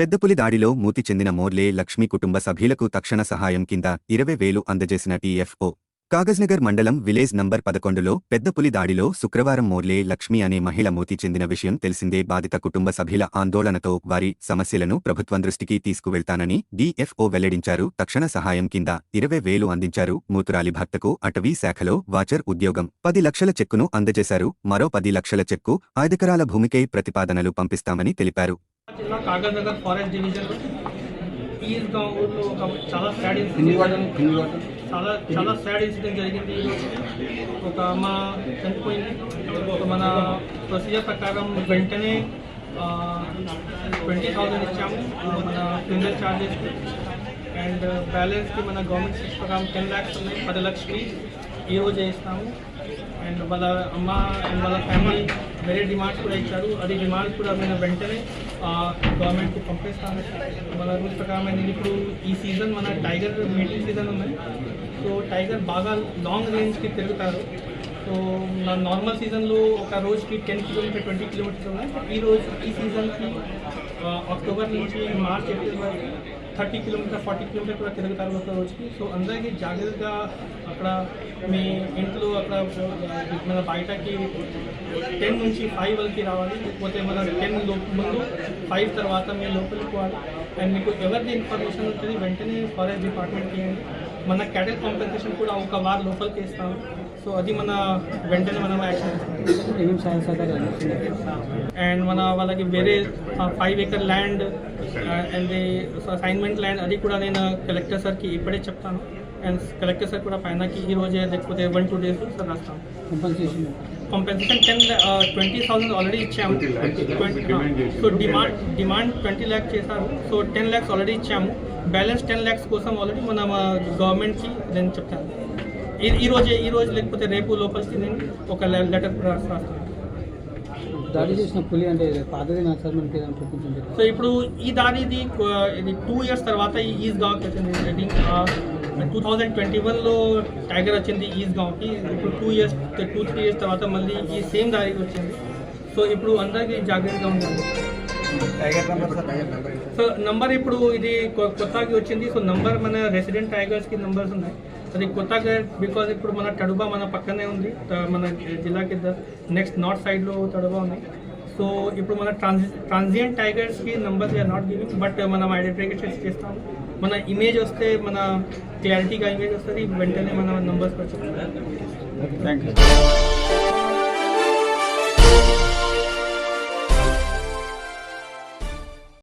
పెద్దపులి దాడిలో మూతి చెందిన మోర్లే లక్ష్మి కుటుంబ సభ్యులకు తక్షణ సహాయం కింద ఇరవై వేలు అందజేసిన టీఎఫ్ఓ. కాగజ్నగర్ మండలం విలేజ్ నంబర్ పదకొండులో పెద్దపులి దాడిలో శుక్రవారం మోర్లే లక్ష్మి అనే మహిళ మూతి చెందిన విషయం తెలిసిందే. బాధిత కుటుంబ సభ్యుల ఆందోళనతో వారి సమస్యలను ప్రభుత్వం దృష్టికి తీసుకువెళ్తానని డీఎఫ్ఓ వెల్లడించారు. తక్షణ సహాయం కింద ఇరవై వేలు అందించారు మూతురాలి భర్తకు. అటవీ శాఖలో వాచర్ ఉద్యోగం. పది లక్షల చెక్కును అందజేశారు. మరో పది లక్షల చెక్కు ఐదెకరాల భూమికై ప్రతిపాదనలు పంపిస్తామని తెలిపారు. జిల్లా Kagaznagar forest division Easgaon ఊర్లో ఒక చాలా సాడ్ ఇన్సిడెంట్ చాలా చాలా సాడ్ ఇన్సిడెంట్ జరిగింది ఈరోజు ఒక అమ్మ చనిపోయింది ఒక మన ప్రొసీజర్ ప్రకారం వెంటనే ట్వంటీ థౌజండ్ ఇచ్చాము మన ఫ్యూనరల్ ఛార్జెస్ అండ్ బ్యాలెన్స్కి మన గవర్నమెంట్ సిక్స్ ప్రకారం టెన్ ల్యాక్స్ ఉన్నాయి పది లక్షలు ఈ రోజే ఇస్తాము అండ్ వాళ్ళ అమ్మ అండ్ వాళ్ళ ఫ్యామిలీ వేరే డిమాండ్స్ కూడా ఇచ్చారు అది డిమాండ్స్ కూడా మేము వెంటనే గవర్నమెంట్కి పంపిస్తాము మన రూల్స్ ప్రకారం నేను ఇప్పుడు ఈ సీజన్ మన టైగర్ మీటింగ్ సీజన్ ఉన్నాయి సో టైగర్ బాగా లాంగ్ రేంజ్కి తిరుగుతారు. సో నా నార్మల్ సీజన్లో ఒక రోజుకి టెన్ కిలోమీటర్ ట్వంటీ కిలోమీటర్స్ ఉన్నాయి. ఈ రోజు ఈ సీజన్కి అక్టోబర్ నుంచి మార్చ్ ఏప్రిల్ వరకు థర్టీ కిలోమీటర్ ఫార్టీ కిలోమీటర్ కూడా తిరుగుతారు ఒక రోజుకి సో అందరికీ జాగ్రత్తగా అక్కడ మీ ఇంట్లో అక్కడ మన బయటకి టెన్ నుంచి ఫైవ్ వరకు రావాలి లేకపోతే మన టెన్ ముందు ఫైవ్ తర్వాత మీరు లోపలికి పోవాలి అండ్ మీకు ఎవరిది ఇన్ఫర్మేషన్ ఉంటుంది వెంటనే ఫారెస్ట్ డిపార్ట్మెంట్కి ఇవ్వండి మన క్యాటల్ కాంపెన్సేషన్ కూడా ఒక వారం లోపలికి ఇస్తాము సో అది మన వెంటనే మనం యాక్షన్ ఇస్తాం ఏమేమి సహాయ సహకారాలు అందిస్తున్నారు అండ్ మన వాళ్ళకి వేరే five acre land and assignment land అది కూడా నేను కలెక్టర్ సార్కి ఇప్పుడే చెప్తాను. అండ్ కలెక్టర్ సార్ కూడా పైనకి ఈ రోజే లేకపోతే వన్ టూ డేస్ సార్ రాస్తాను compensation compensation ten twenty thousand already ఇచ్చాము. So demand demand twenty lakhs చేశారు. సో టెన్ ల్యాక్స్ ఆల్రెడీ ఇచ్చాము. బ్యాలెన్స్ టెన్ ల్యాక్స్ కోసం ఆల్రెడీ మన గవర్నమెంట్కి నేను చెప్తాను. ఈ ఈ రోజే ఈ రోజు లేకపోతే రేపు లోపలికి నేను ఒక లెటర్ రాస్తాను. దాడి చేసిన పులి అంటే పాతది నా సార్ మనకి చూపించండి సో ఇప్పుడు ఈ దాడిది ఇది టూ ఇయర్స్ తర్వాత ఈ ఈజ్ గావ్కి వచ్చింది. టూ థౌజండ్ ట్వంటీ వన్లో టైగర్ వచ్చింది ఈజ్ గావ్కి ఇప్పుడు two years two three years తర్వాత మళ్ళీ ఈ సేమ్ దాడికి వచ్చింది. సో ఇప్పుడు అందరికీ జాగ్రత్తగా ఉండాలి సో నంబర్ ఇప్పుడు ఇది కొత్తగా వచ్చింది. సో నంబర్ మన రెసిడెంట్ టైగర్స్కి నంబర్స్ ఉన్నాయి. అది కొత్తగా బికాజ్ ఇప్పుడు మన తడుబా మన పక్కనే ఉంది. మన మన జిల్లాకి నెక్స్ట్ నార్త్ సైడ్లో తడుబా ఉంది. సో ఇప్పుడు మన ట్రాన్సి transient టైగర్స్కి numbers are not giving but మనం ఐడెంటిఫికేషన్ చేస్తాం మన ఇమేజ్ వస్తే మన క్లారిటీగా ఇమేజ్ వస్తుంది వెంటనే మన నంబర్స్ వచ్చి థ్యాంక్ యూ